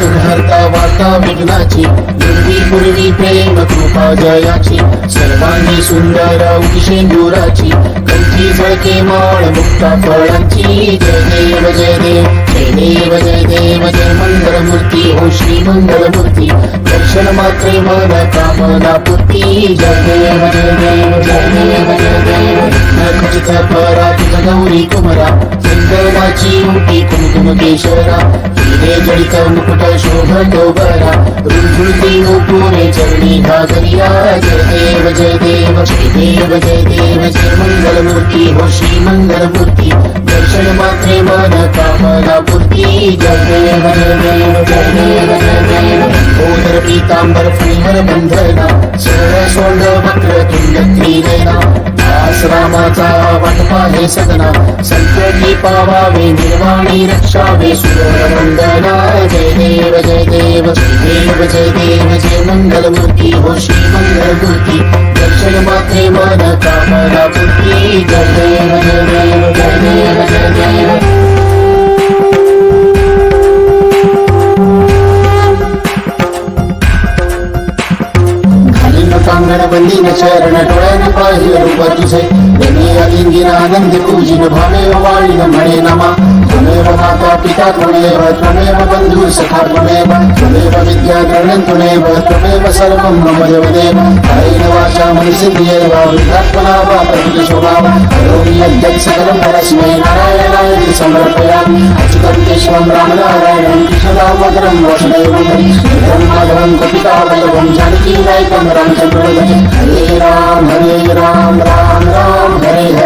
दुःखहर्ता वार्ता पूर्वी पूर्वी प्रेम कृपा जयाची सर्वांनी सुंदर शेंदुराची कंठी झळके माळ मुक्ता फळांची. जय देव जय देव जय देव जय देव जय मंगलमूर्ती. हो श्री मंगलमूर्ती दर्शन मात्रे मन कामना पुती जय देव जय देव जय देव जय देव. नखचित परा तुझ गौरी कुमरा चंदनाची मुठी कुमकुम केशरा. हिरे जडित मुकुट शोभतो बरा रुंझुळती पुरे चरणी घागरिया जय देव దేవ జయ దేవ జయ దేవ జయ దేవ జయ. మంగళమూర్తి ఓ శ్రీ మంగళమూర్తి. मात्रे मन कामना पूर्ती जय देव देव जय देव जय देव ओदर पीतांबर फुलहर बंधना सरळ सोंड वक्र त्रिनयना दास रामाचा वाटपा हे सदना संकटी पावावे निर्वाणी रक्षावे सुर वंदना जय देव जय देव देव जय देव जय मंगलमूर्ती हो श्री मंगलमूर्ती दर्शन मात्रे मन कामना पूर्ती जय देव जय देव जय देव जय देव घालीन पांगण बंदीन चरण आनंद पूजिन भावे वाळीन म्हणे नमा त्वमेव माता पिता त्वमेव त्वमेव बंधू सखा त्वमेव विद्या द्रवण त्वमेव त्वमेव सर्वं मम देवदेव कायेन वाचा मनसिद्धिर्व वृद्धात्मना वा करोमि सकलं परस्मै नारायणाय समर्पयामि केशवं रामनारायणं कृष्णदामोदरं माधवं कपितावल्लभं जानकी नायकं हरे राम हरे राम राम राम हरे हरे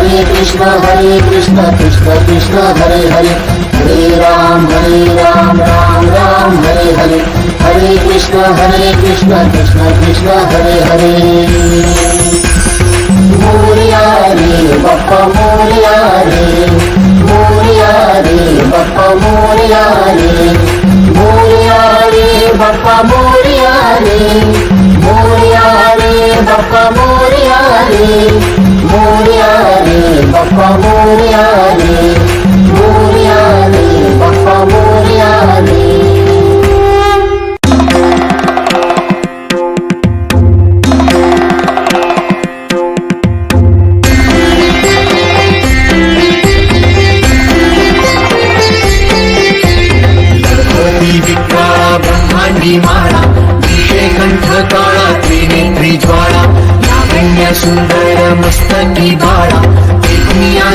हरे कृष्ण हरे कृष्ण कृष्ण कृष्ण, हरे हरे। हरे राम हरे राम राम राम, हरे हरे। हरे कृष्ण हरे कृष्ण कृष्ण कृष्ण, हरे हरे। मोरिया रे, बाप्पा मोरिया रे। मोरिया रे, बाप्पा मोरिया रे। मोरिया रे, बाप्पा मोरिया रे। मोरिया रे, बाप्पा मोरिया रे। मोरिया মোহাম্মদ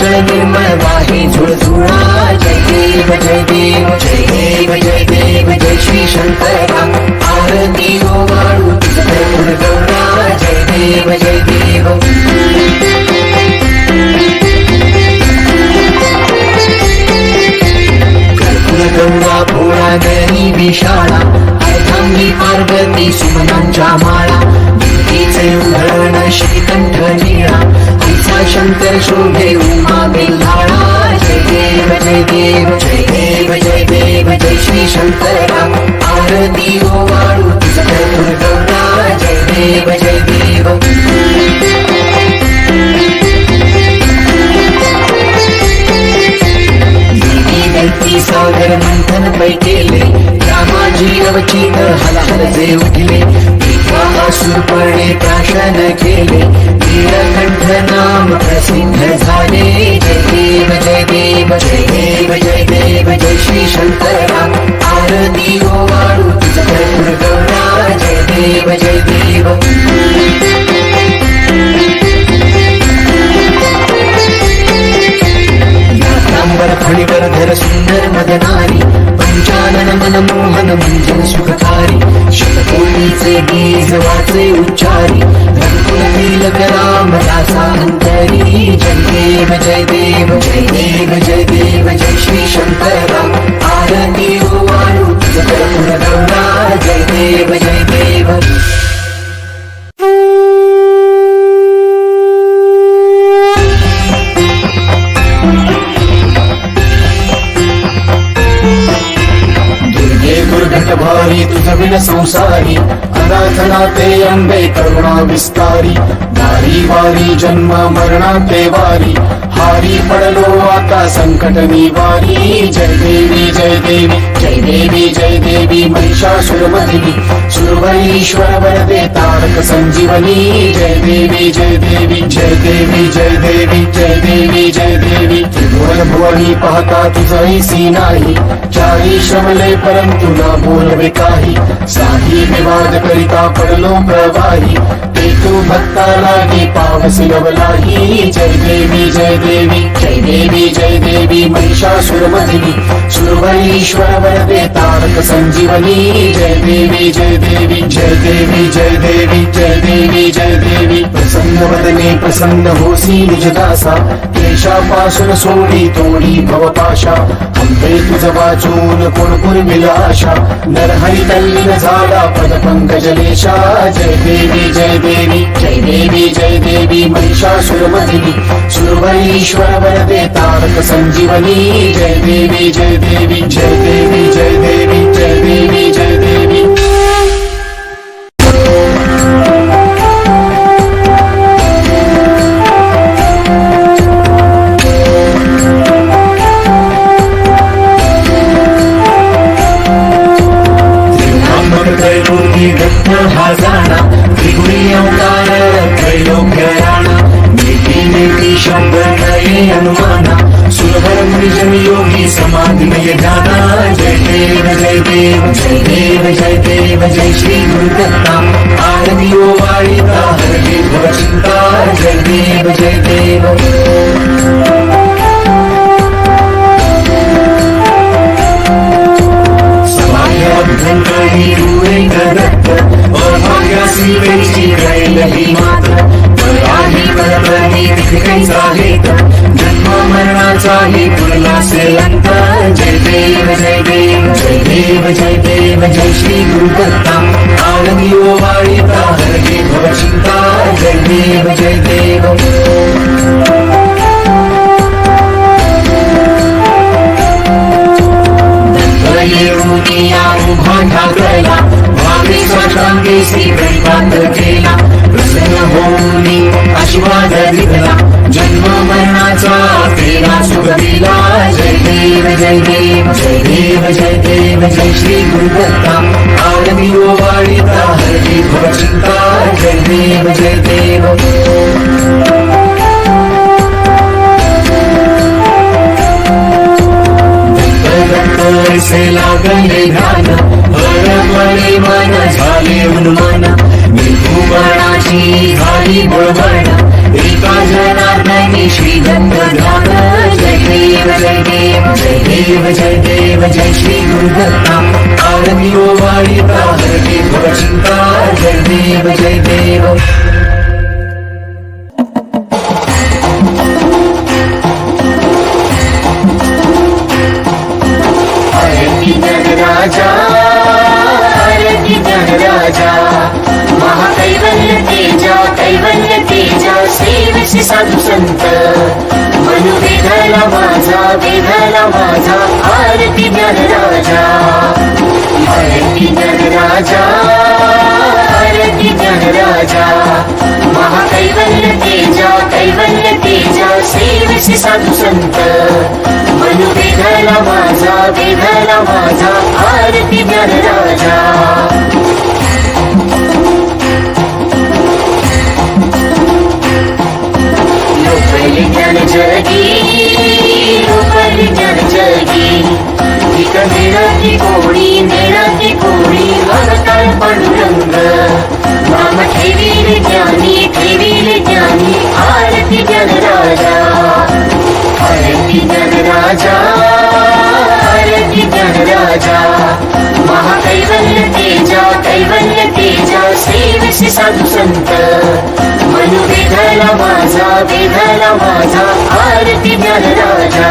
जळ निर्मळ वाहे झुळझुळा जय देव जय देव जय देव जय देव, जय श्री शंकर जय देव जय देव। गंगा भोळा गरी विशाळा अर्धांगी, पार्वती सुमनांच्या माळा देवीचे उधळण, श्रीकंठ निळा, तिचा शंकर, शोभे, उमा बेल्हाळा जय देव जय देव जय देव जय देव, जय श्री शंकर आरती, ओवाळू तुझं गौरा जय देव, जय day. मदनारी पंचानन मनमोहन म्हणजे सुखकारी शतकोणीचे गीज वाचे उच्चारी रंगुल नीलक राम दासा अंतरी जय देव जय देव जय देव जय देव जय श्री शंकर आरती हो ओवाळू जय देव जय देव विचारी तुझ विन संसारी आराधना ते अंबे करुणा विस्तारी दारी वारी जन्म मरणा ते वारी. हारी पडलो आता संकट निवारी जय देवी जय देवी जय देवी जय देवी महिषासुरमधिनी सुरवरीश्वर वरदे तारक संजीवनी. जय देवी जय देवी जय देवी जय देवी जय देवी जय देवी. त्रिभुवन भुवनी पाहता तुझही नाही चारी श्रमले परंतु न बोलवे काही. साही विवाद करिता पडलो प्रवाही. तू भक्ता लागे पावसी नवलाही जय देवी जय देवी जय देवी जय देवी महिषासुरमधिनी सुरवरीश्वर वरदे तारक संजीवनी. जय देवी जय देवी जय देवी जय देवी जय देवी जय देवी. प्रसन्न वदने प्रसन्न होसी निजदासा. केशापासून सोडी तोडी भवपाशा अंबे तुझ वाचून कोण विलाशा नरहरी तल्लीन झाला पद पंकजलेशा जय देवी जय देवी जय देवी जय देवी महिषासुरमधिनी सुरवरीश्वर वरदे तारक संजीवनी जय देवी जय देवी जय देवी जय देवी जय देवी जय देवी श्री गुरु दत्ता आरती ओ वाळीता हरगे भव चिंता जय देव जय देव समाजबद्धंकरी रुळे दत्त अभाग्यासी वेची देव जय देव जय श्री गुरु दत्ता। आनंदी वाळीता हरगे भव चिंता जय, देव जय, देव। जन्म मरणाचा केला सुख दिला जय। जय देव जय देव जय देव जय श्री गुरु दत्ता आरती ओ वाळीता हरती भव चिंता, जय देव जय देव से लागले ध्यान हरपळे मन झाले उन्मान। निर्भुवनाची झाली बळबळ एका जनार्दनी श्री दत्त जय देव जय देव जय देव जय देव जय श्री गुरु दत्ता आरती ओ वाळीता भव चिंता जय देव जय देव माझा आरती राजा आरती राजा आरती राजा महाकैवल्य तेजा कैवल्य तेजा सेवसी साधू संत मनु वेधला माझा वेधला माझा राजा. महाकैवल्य तेजा कैवल्य तेजा सेवसी साधू संत. मनु वेधला माझा वेधला माझा आरती ज्ञान राजा.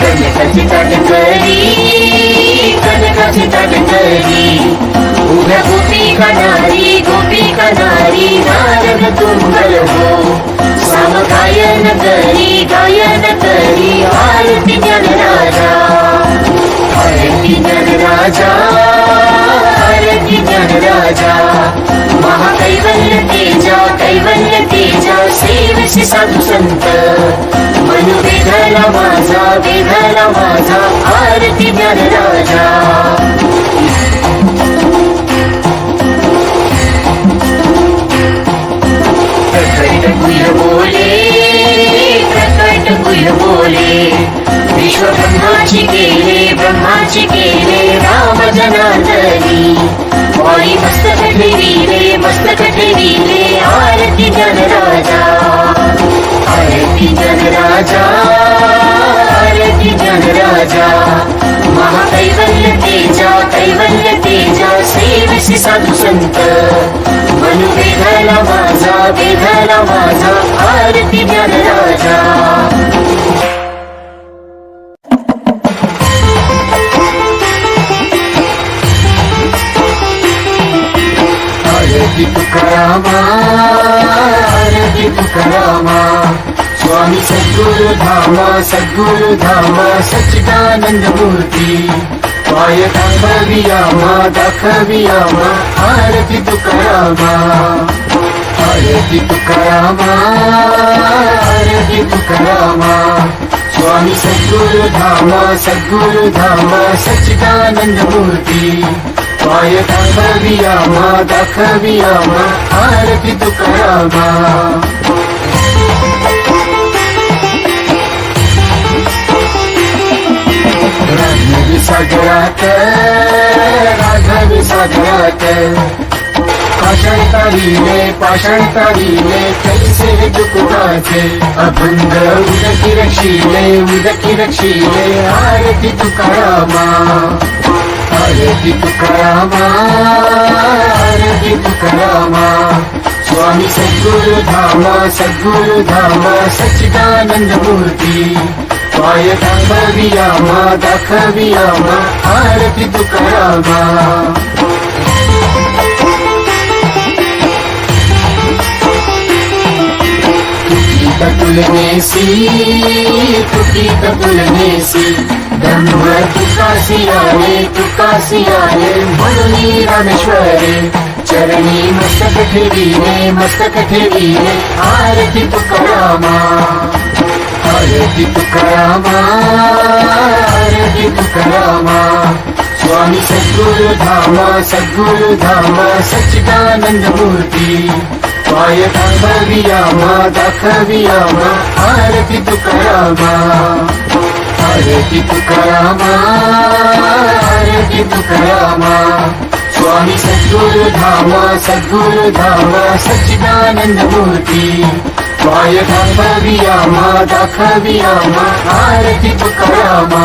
कनकाची ताटकरी कनकाची ताटकरी उभ्या गोपी कनारी गोपी कनारी नारद तुंगल हो. नाम गायन करी गायन करी आरती ज्ञान राजा आरती ज्ञान राजा आरती ज्ञान राजा। महाकैवल्य तेजा कैवल्य तेजा सेवशी साधू संत। मनु वेधाला माझा वेधाला माझा आरती राजा। ब्रह्माची केले राम जनार्दनी वाणी मस्तक ठेविले मस्तक ठेविले आरती जन राजा आरती जन राजा आरती जन राजा महाकैवल्य तेजा कैवल्य तेजा सेवशी साधू संत. मनु वेधाला माझा वेधाला माझा आरती ज्ञान तुकारामा आरती तुकारामा स्वामी सद्गुरु धामा सद्गुरु धामा सच्चिदानंद मूर्ती पाय दाखवियामा दाखवियामा आरती तुकारामा आरती तुकारामा आरती तुकारामा स्वामी सद्गुरु धामा सद्गुरु धामा सच्चिदानंद मूर्ती पाय दाखवियामा दाखवियामा आरती तुकारामा राघवी सागरात राघवी सागरात पाषाण तारीले पाषाण कैसे दुकुराचे अभंग उदकी रक्षिले उदकी रक्षिले आरती तुकारामा స్వామి సద్గురు ధామ సద్గురు ధామ సచ్చిదానంద మూర్తి పాయ దాఖవియామా దాఖవియామా ఆరతి తుకరామా. కతులనేసి తుటి కతులనేసి ब्रह्म तुकासी आले तुकासी आले म्हणून रामेश्वरे चरणी मस्तक ठेविले मस्तक ठेविले आरती तुकारामा आरती तुकारामा आरती तुकारामा. स्वामी सद्गुरु धामा सद्गुरु धामा सच्चिदानंद मूर्ती. पाय दाखवियामा दाखवियामा आरती तुकारामा. तुकारामा आरती तुकारामा स्वामी सद्गुरु धामा सद्गुरु धामा सच्चिदानंद मूर्ती पाय दाखवियामा दाखवियामा आरती तुकारामा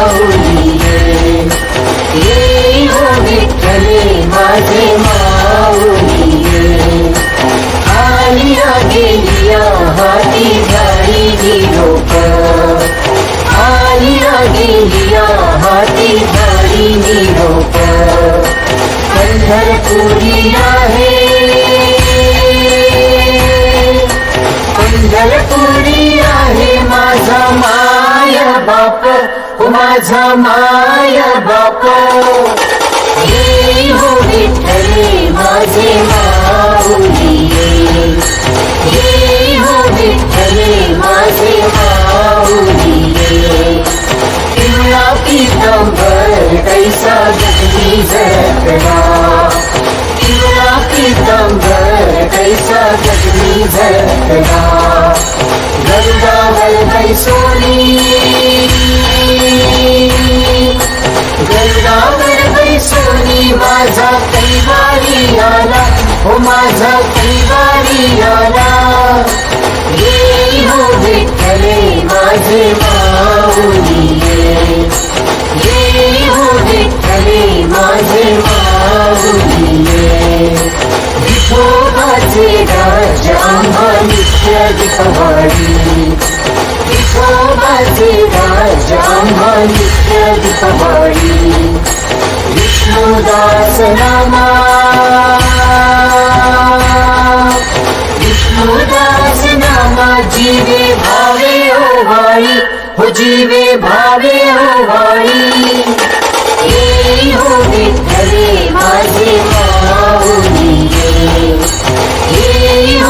विठ्ठले माझे माऊलिये जय विठ्ठले माझे माऊलिये विघ्नावळी करा विघ्नावळी कर ठेवणी वाट मी पाहे ओ देवा वाट मी पाहे जय विठ्ठले माझे माऊलिये जय विठ्ठले माझे माऊलिये आलिया गेलिया हाती झाली लोक आलिया गेलिया आहे पंढरपुरी आहे माझा माय बाप माझा माय बाप. ये हो विठ्ठले माझे माऊलिये ये हो विठ्ठले माझे माऊलिये पिवळा पितांबर कैसा जगली नित्य दीपवाळी विठोबाचे राज आम्हा नित्य दीपवाळी विष्णुदास नामा विष्णुदास नामा जीवे भावे ओ वाळी हो जीवे भावे ओ वाळी ये हो विठ्ठले माझे माऊली. ये हो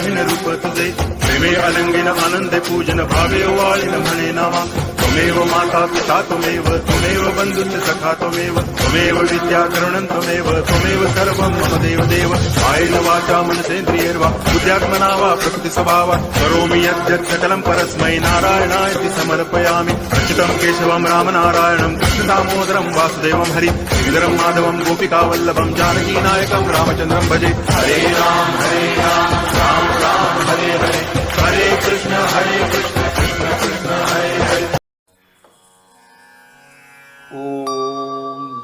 पाहिन रूप तुझे प्रेमे अलंगिन आनंदे पूजन भावे वाळीन म्हणे नामा त्वमेव माता पिता, त्वमेव त्वमेव बंधुश्च सखा, त्वमेव त्वमेव विद्या करुणं त्वमेव त्वमेव सर्वं मम देव। देव कायेन वाचा मनसेन्द्रियर्वा बुद्ध्यात्मना वा प्रकृति स्वभावा। करोमि यद्यत् सकलं परस्मै नारायणायति समर्पयामि। रचितं केशवं, रामनारायणं, कृष्णदामोदरं, वासुदेवं हरि। श्रीधरं, माधवं, गोपिकावल्लभं, जानकीनायकं, रामचन्द्रं भजे। हरे राम हरे राम राम। हरे कृष्ण हरे कृष्ण कृष्ण कृष्ण हरे हरे ॐ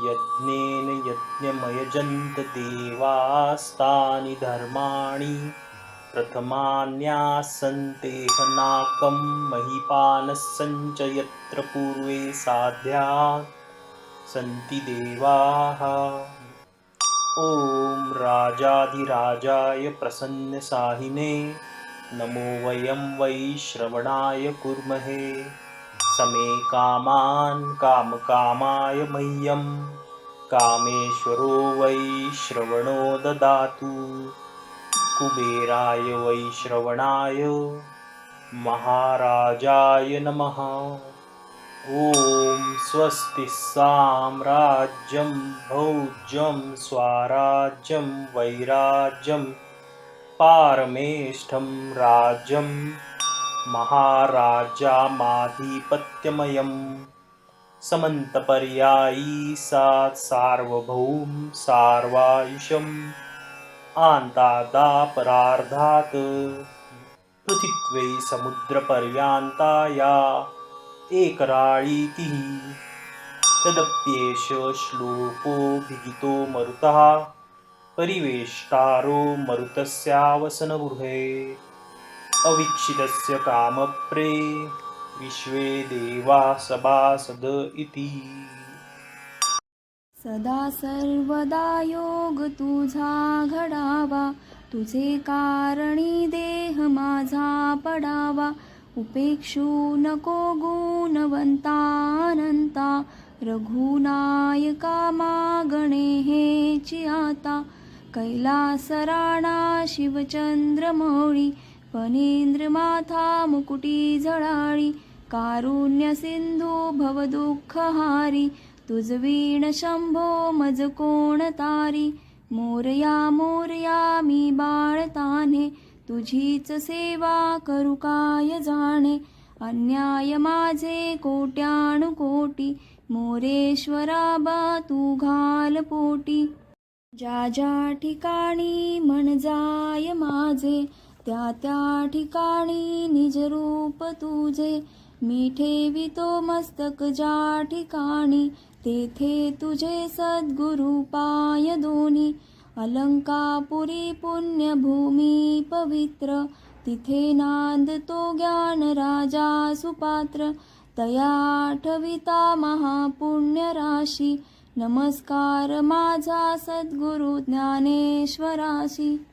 यज्ञेन यज्ञमयजन्त देवास्तानि धर्माणि प्रथमान्यासन्तेहनाकं महीपानः सञ्च यत्र पूर्वे साध्या सन्ति देवाः। ॐ राजाधिराजाय प्रसन्नसाहिने नमो वयं वै श्रवणाय कुर्महे। समे कामान् कामकामाय मह्यं। कामेश्वरो वै श्रवणो ददातु। कुबेराय वै श्रवणाय महाराजाय नमः। ॐ स्वस्ति साम्राज्यं भौज्यं स्वाराज्यं वैराज्यं पारमेष्ठं राज्यं महाराजामाधिपत्यमयं। समन्तपर्यायी सा सार्वभौम सार्वायुषम् आन्तादापरार्धात्। पृथित्वे समुद्रपर्यान्ताया एकराळीतिः। तदप्येष श्लोकोऽभिहितो मरुतः। परिवेष्टारो मरुतस्यावसनगृहे। अवीक्षितस्य कामप्रे विश्वे देवा सभासद इति। सदा सर्वदा योग तुझा घडावा तुझे कारणी देह माझा पडावा। उपेक्षू नको गुणवंतानंता रघुनायका मागणे हेची आता। कैलासराणा शिवचंद्रमौळी फणींद्र माथा मुकुटी झळाळी कारुण्य सिंधू भवदुःखहारी तुझवीण शंभो मज कोण तारी मोरया मोरया मी बाळताने तुझीच सेवा करू काय जाणे? अन्याय माझे कोट्यानुकोटी मोरेश्वरा बा तू घाल पोटी. ज्या ज्या ठिकाणी मन जाय माझे, त्या त्या ठिकाणी निज रूप तुझे. मी ठेवितो मस्तक ज्या ठिकाणी, तेथे तुझे सद्गुरु पाय दोन्ही. अलंकापुरी पुण्यभूमी पवित्र, तिथे नांद तो ज्ञान राजा सुपात्र. तया महापुण्य राशी नमस्कार माझा सद्गुरु ज्ञानेश्वराशी.